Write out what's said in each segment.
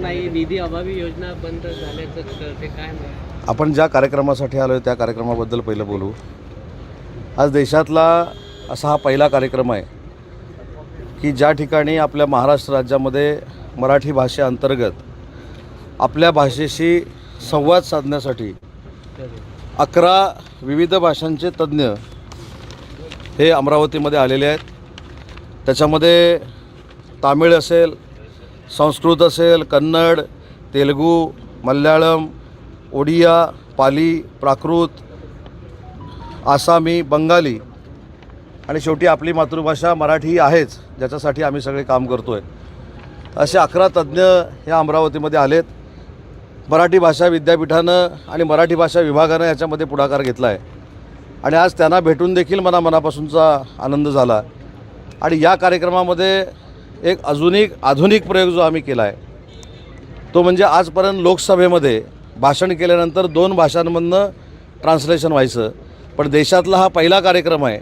नाही निधी अभावी योजना बंद झाल्याचं कळते काय आपण ज्या कार्यक्रमासाठी आलो आहे त्या कार्यक्रमाबद्दल पहिलं बोलू. आज देशातला असा हा पहिला कार्यक्रम आहे की ज्या ठिकाणी आपल्या महाराष्ट्र राज्यामध्ये मराठी भाषेअंतर्गत आपल्या भाषेशी संवाद साधण्यासाठी अकरा विविध भाषांचे तज्ज्ञ हे अमरावतीमध्ये आलेले आहेत. त्याच्यामध्ये तामिळ असेल संस्कृत असेल कन्नड तेलगू मल्याळम ओडिया पाली प्राकृत आसामी बंगाली. आणि शेवटी आपली मातृभाषा मराठी आहेच ज्याच्यासाठी आम्ही सगळे काम करतो आहे असे अकरा तज्ज्ञ ह्या अमरावतीमध्ये आलेत. मराठी भाषा विद्यापीठानं आणि मराठी भाषा विभागानं याच्यामध्ये पुढाकार घेतला आहे आणि आज त्यांना भेटून देखील मला मनापासूनचा आनंद झाला. आणि या कार्यक्रमामध्ये एक अजून एक आधुनिक प्रयोग जो आम्ही केला आहे तो म्हणजे आजपर्यंत लोकसभेमध्ये भाषण केल्यानंतर दोन भाषांमधनं ट्रान्सलेशन व्हायचं. पण देशातला हा पहिला कार्यक्रम आहे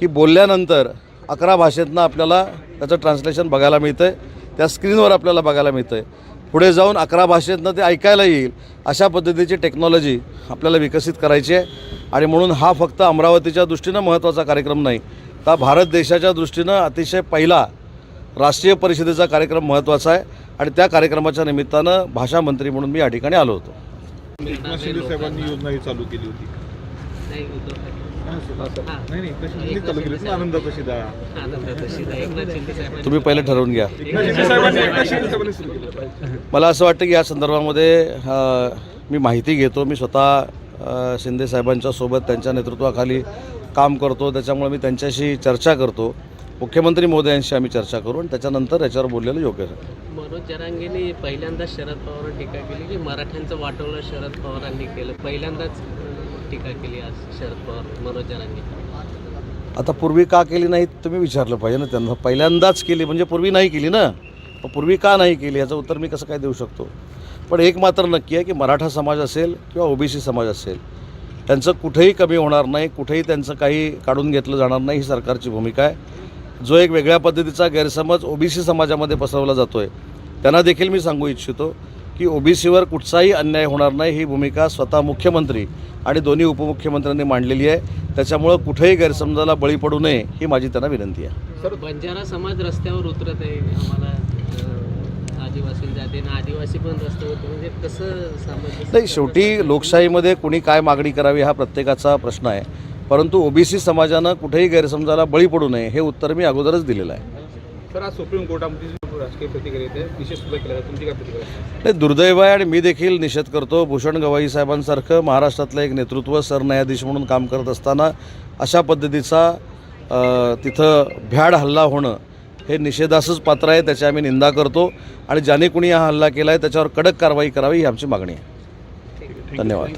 की बोलल्यानंतर अकरा भाषेतनं आपल्याला त्याचं ट्रान्सलेशन बघायला मिळतं आहे त्या स्क्रीनवर आपल्याला बघायला मिळतं आहे पुढे जाऊन अकरा भाषेतनं ते ऐकायला येईल अशा पद्धतीची टेक्नॉलॉजी आपल्याला विकसित करायची आहे. आणि म्हणून हा फक्त अमरावतीच्या दृष्टीनं महत्त्वाचा कार्यक्रम नाही तर भारत देशाच्या दृष्टीनं अतिशय पहिला राष्ट्रीय परिषदेचा कार्यक्रम महत्त्वाचा आहे आणि त्या कार्यक्रमाच्या निमित्तानं भाषा मंत्री म्हणून मी या ठिकाणी आलो होतो. एकनाथ शिंदे साहेबांनी योजना ही चालू केली होती. नाही. हा. नाही एकनाथ शिंदे चालू केली ना आनंद तुम्ही पहिले ठरवून घ्या. एकनाथ शिंदे साहेबांनी एकनाथ शिंदे साहेबांनी सुरू केली. मला असं वाटतं की या संदर्भामध्ये अ, मी माहिती घेतो. मी स्वतः अ, शिंदे साहेबांच्या सोबत त्यांच्या नेतृत्वाखाली काम करतो. त्याच्यामुळे मी त्यांच्याशी चर्चा करतो. मुख्यमंत्री महोदयांशी आम्ही चर्चा करू आणि त्याच्यानंतर याच्यावर बोललेलं योग्य मनोज जरांगेने पहिल्यांदाच शरद पवारांवर टीका केली की मराठ्यांचं वाटवलं शरद पवारांनी केलं. पहिल्यांदाच अं, टीका केली आज शरद पवार मनोज जरांगे. आता पूर्वी का केली नाही तुम्ही विचारलं पाहिजे ना त्यांना. पहिल्यांदाच केली म्हणजे पूर्वी नाही केली ना? मग पूर्वी का नाही केली याचं उत्तर मी कसं काय देऊ शकतो? पण एक मात्र नक्की आहे की मराठा समाज असेल किंवा ओबीसी समाज असेल त्यांचं कुठेही कमी होणार नाही कुठेही त्यांचं काही काढून घेतलं जाणार नाही ही सरकारची भूमिका आहे. जो एक वेगळ्या पद्धतीचा गैरसमज ओबीसी समाजामध्ये पसरवला जातो आहे त्यांना देखील मी सांगू इच्छितो की ओबीसीवर कुठचाही अन्याय होणार नाही ही भूमिका स्वतः मुख्यमंत्री आणि दोन्ही उपमुख्यमंत्र्यांनी मांडलेली आहे. त्याच्यामुळं कुठेही गैरसमजाला बळी पडू नये ही माझी त्यांना विनंती आहे. बंजारा समाज रस्त्यावर उतरत आहे आम्हाला आदिवासी जाते आदिवासी पण रस्त्यावर म्हणजे कसं नाही शेवटी लोकशाहीमध्ये कुणी काय मागणी करावी हा प्रत्येकाचा प्रश्न आहे. परंतु ओबीसी समाजानं कुठेही गैरसमजाला बळी पडू नये हे उत्तर मी अगोदरच दिलेलं आहे. सर आज सुप्रीम कोर्टामध्ये जी राजकीय प्रतिक्रिया येते निषेध सुद्धा केला जातो तुमची काय प्रतिक्रिया आहे? नाही दुर्दैव आहे आणि मी देखील निषेध करतो भूषण गवाई साहेबांसारखं महाराष्ट्रातलं एक नेतृत्व सरन्यायाधीश म्हणून काम करत असताना अशा पद्धतीचा तिथं भ्याड हल्ला होणं हे निषेधासच पात्र आहे त्याची आम्ही निंदा करतो. आणि ज्याने कुणी हा हल्ला केला आहे त्याच्यावर कडक कारवाई करावी ही आमची मागणी आहे. धन्यवाद.